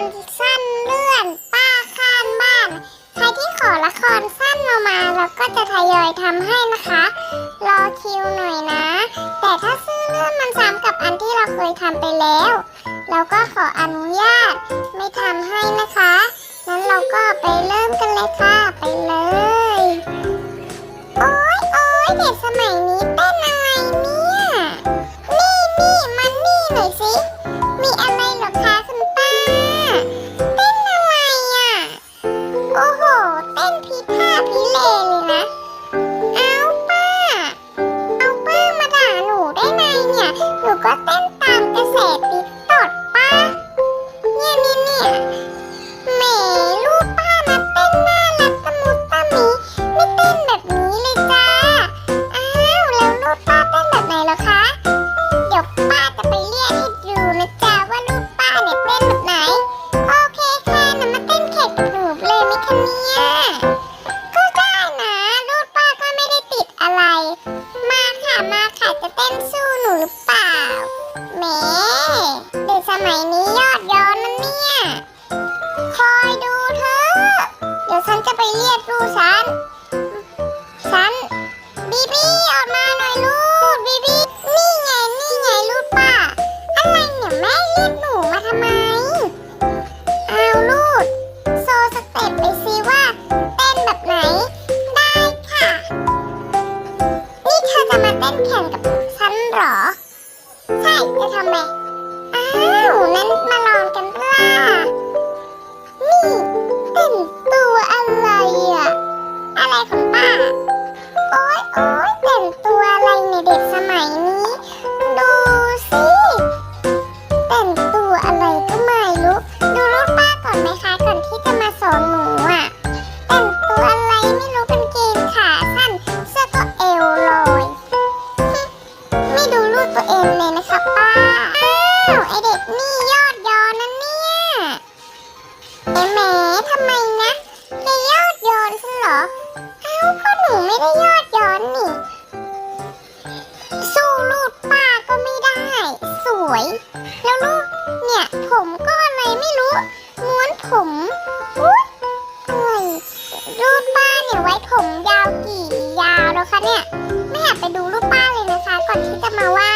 รสั้นเลื่อนป้าข้างบ้าน ใครที่ขอละครสั้นมามาเราก็จะทยอยทำให้นะคะ รอคิวหน่อยนะ แต่ถ้าซื้อเรื่องมันซ้ำกับอันที่เราเคยทำไปแล้ว เราก็ขออนุญาตไม่ทำให้นะคะงั้นเราก็ไปเริ่มกันเลยค่ะ ไปเลย โอ๊ยโอ๊ยเด็กสมัยนี้ ก็เต้นตามกระแสติ๊กตอกป้าเนี่ยเนี่ยเนี่ยแหมลูกป้านะเต้นน่ารักตะมุตะมิไม่เต้นแบบนี้เลยจ้า อ้าวแล้วลูกป้าเต้นแบบไหนเหรอคะ เดี๋ยวป้าจะไปเรียกให้ดูนะจ๊ะว่าลูกป้าเนี่ยเต้นแบบไหน โอเคค่ะนำมาเต้นแข่งกับหนูเลยไหมคะเนี่ยก็ได้นะลูกป้าก็ไม่ได้ติดอะไร มาค่ะมาค่ะจะเต้นสู้ รียกหนูมาทำไม เอาลูกโซสเต็ปไปซิว่าเต้นแบบไหน ได้ค่ะ นี่เธอจะมาเต้นแข่งกับฉันเหรอ ใช่จะทำไม อ้าว นั้นมาลองกันเปล่าาวไอเด็กนี่ยอดยอนั่นเนี่ยเอ๊ะแหมทำไมนะแกยอดยอนฉันเหรอ เอ้าก็หนูไม่ได้ยอดย้อนนี่ สู้ลูกป้าก็ไม่ได้ สวย แล้วลูกเนี่ยผมก็อะไรไม่รู้ม้วนผมอุ๊ยอะไรลูกป้าเนี่ยไว้ผมยาวกี่ยาวแล้วคะเนี่ย ไม่อยากไปดูลูกป้าเลยนะคะ ก่อนที่จะมาว่า